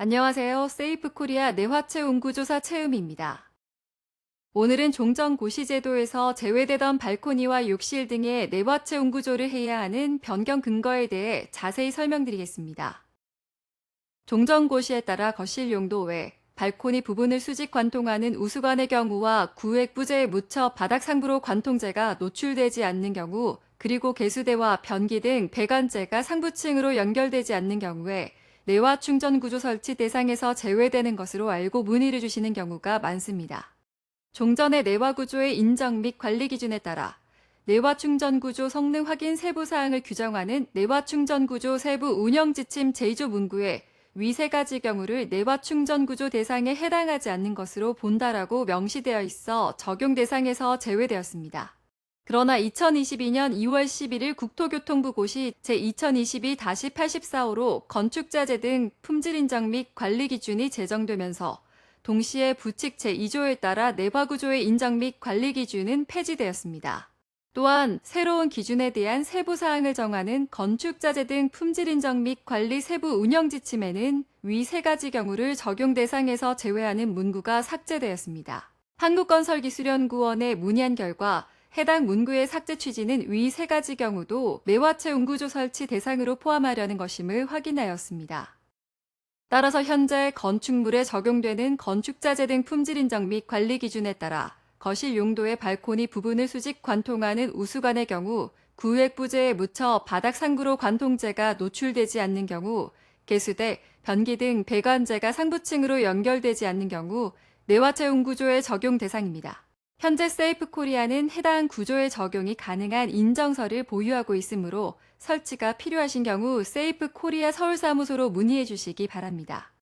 안녕하세요. 세이프 코리아 내화체 운구조사 체험입니다. 오늘은 종전고시 제도에서 제외되던 발코니와 욕실 등의 내화체 운구조를 해야 하는 변경 근거에 대해 자세히 설명드리겠습니다. 종전고시에 따라 거실 용도 외 발코니 부분을 수직 관통하는 우수관의 경우와 구획 부재에 묻혀 바닥 상부로 관통재가 노출되지 않는 경우 그리고 개수대와 변기 등 배관재가 상부층으로 연결되지 않는 경우에 내화 충전 구조 설치 대상에서 제외되는 것으로 알고 문의를 주시는 경우가 많습니다. 종전의 내화 구조의 인정 및 관리 기준에 따라 내화 충전 구조 성능 확인 세부 사항을 규정하는 내화 충전 구조 세부 운영 지침 제2조 문구에 위 세 가지 경우를 내화 충전 구조 대상에 해당하지 않는 것으로 본다라고 명시되어 있어 적용 대상에서 제외되었습니다. 그러나 2022년 2월 11일 국토교통부 고시 제2022-84호로 건축자재 등 품질 인정 및 관리 기준이 제정되면서 동시에 부칙 제2조에 따라 내화구조의 인정 및 관리 기준은 폐지되었습니다. 또한 새로운 기준에 대한 세부 사항을 정하는 건축자재 등 품질 인정 및 관리 세부 운영 지침에는 위 세 가지 경우를 적용 대상에서 제외하는 문구가 삭제되었습니다. 한국건설기술연구원에 문의한 결과 해당 문구의 삭제 취지는 위 세 가지 경우도 매화체 운구조 설치 대상으로 포함하려는 것임을 확인하였습니다. 따라서 현재 건축물에 적용되는 건축자재 등 품질 인정 및 관리 기준에 따라 거실 용도의 발코니 부분을 수직 관통하는 우수관의 경우 구획 부재에 묻혀 바닥 상부로 관통재가 노출되지 않는 경우 개수대, 변기 등 배관재가 상부층으로 연결되지 않는 경우 내화체 운구조의 적용 대상입니다. 현재 세이프 코리아는 해당 구조의 적용이 가능한 인정서를 보유하고 있으므로 설치가 필요하신 경우 세이프 코리아 서울사무소로 문의해 주시기 바랍니다.